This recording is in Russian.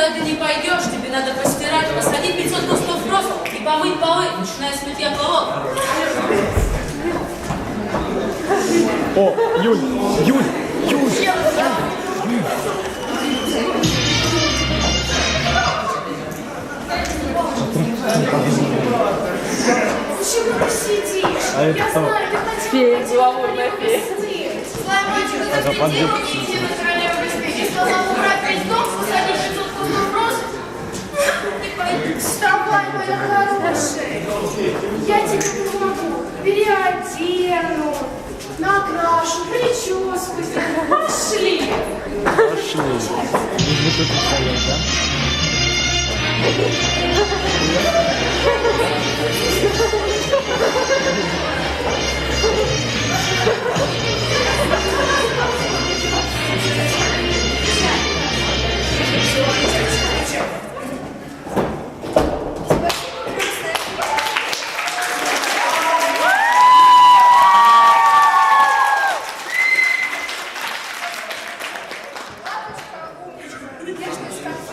Никуда ты не пойдешь, тебе надо постирать, посадить 500 кустов роз и помыть полы, начиная с мытья полов. О, Юль, Юль, Юль. Почему ты сидишь? А это Я кто? знаю, ты хотел Фея, гламурная фея. Злая мальчика запретила уйти на хорошая. Я тебе помогу. Переодену, накрашу, прическу сделаю. Пошли. Пошли. Мы тут вдвоем, да? Нежность конфетка, завтра блондинка, сегодня